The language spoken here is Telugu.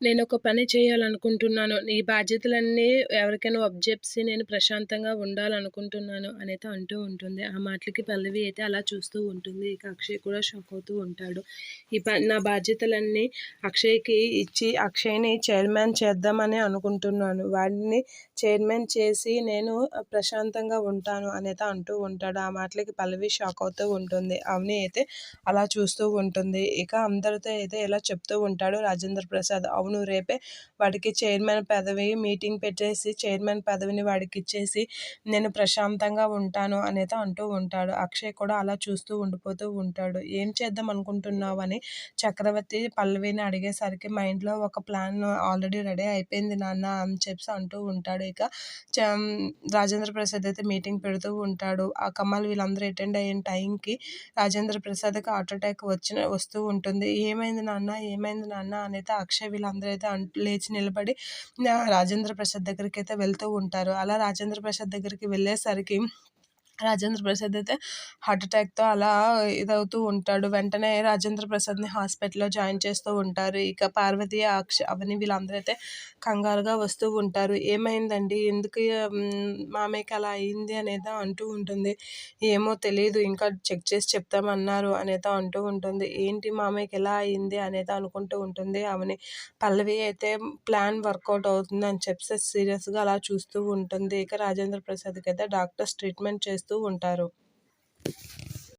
నేను ఒక పని చేయాలనుకుంటున్నాను. నీ బాధ్యతలన్నీ ఎవరికైనా అప్పజెప్పి నేను ప్రశాంతంగా ఉండాలనుకుంటున్నాను అనేది అంటూ ఉంటుంది. ఆ మాటలకి పల్లవి అయితే అలా చూస్తూ ఉంటుంది. ఇక అక్షయ్ కూడా షాక్ అవుతూ ఉంటాడు. ఈ నా బాధ్యతలన్నీ అక్షయ్కి ఇచ్చి అక్షయ్ని చైర్మన్ చేద్దామని అనుకుంటున్నాను. వాడిని చైర్మన్ చేసి నేను ప్రశాంతంగా ఉంటాను అనేది అంటూ ఉంటాడు. ఆ మాటలకి పల్లవి షాక్ అవుతూ ఉంటుంది. అవని అయితే అలా చూస్తూ ఉంటుంది. ఇక అందరితో అయితే ఇలా చెప్తూ ఉంటాడు రాజేంద్ర ప్రసాద్. అవును అవును. రేపే వాడికి చైర్మన్ పదవి మీటింగ్ పెట్టేసి చైర్మన్ పదవిని వాడికి ఇచ్చేసి నేను ప్రశాంతంగా ఉంటాను అనేది అంటూ ఉంటాడు. అక్షయ్ కూడా అలా చూస్తూ ఉండిపోతూ ఉంటాడు. ఏం చేద్దాం అనుకుంటున్నావు అని చక్రవర్తి పల్లవిని అడిగేసరికి మైండ్లో ఒక ప్లాన్ ఆల్రెడీ రెడీ అయిపోయింది నాన్న అని చెప్పి అంటూ ఉంటాడు. ఇక రాజేంద్ర ప్రసాద్ అయితే మీటింగ్ పెడుతూ ఉంటాడు. ఆ కమాల్ వీళ్ళందరూ అటెండ్ అయిన టైంకి రాజేంద్ర ప్రసాద్కి హార్ట్ అటాక్ వచ్చిన వస్తూ ఉంటుంది. ఏమైంది నాన్న? ఏమైంది నాన్న? అనేది అక్షయ్ వీళ్ళందరూ అందరూ అయితే లేచి నిలబడి రాజేంద్ర ప్రసాద్ దగ్గరికి అయితే వెళ్తూ ఉంటారు. అలా రాజేంద్ర ప్రసాద్ దగ్గరికి వెళ్ళేసరికి రాజేంద్ర ప్రసాద్ అయితే హార్ట్ అటాక్తో అలా ఇదవుతూ ఉంటాడు. వెంటనే రాజేంద్ర ప్రసాద్ని హాస్పిటల్లో జాయిన్ చేస్తూ ఉంటారు. ఇక పార్వతి అక్ష అవని వీళ్ళందరూ అయితే కంగారుగా వస్తూ ఉంటారు. ఏమైందండి? ఎందుకు మామయ్యకి అలా అయింది అనేది అంటూ ఉంటుంది. ఏమో తెలియదు ఇంకా చెక్ చేసి చెప్తామన్నారు అనేది అంటూ ఉంటుంది. ఏంటి మామయ్యకి ఎలా అయింది అనేది అనుకుంటూ ఉంటుంది అవని. పల్లవి అయితే ప్లాన్ వర్కౌట్ అవుతుంది అని చెప్పి సీరియస్గా అలా చూస్తూ ఉంటుంది. ఇక రాజేంద్ర ప్రసాద్కి అయితే డాక్టర్స్ ట్రీట్మెంట్ చేస్తూ చేస్తూ ఉంటారు.